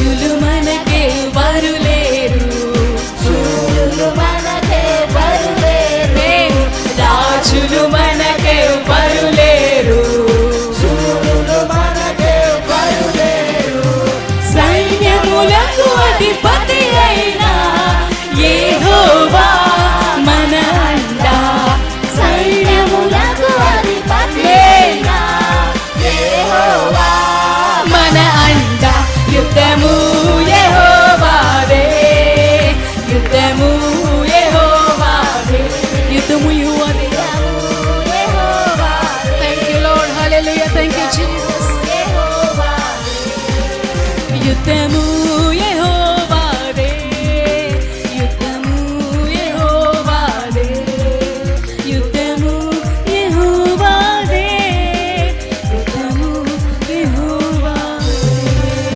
రాజులు మనకే వరులేరు you are the Thank you, Lord. Hallelujah. Thank you, Jesus. You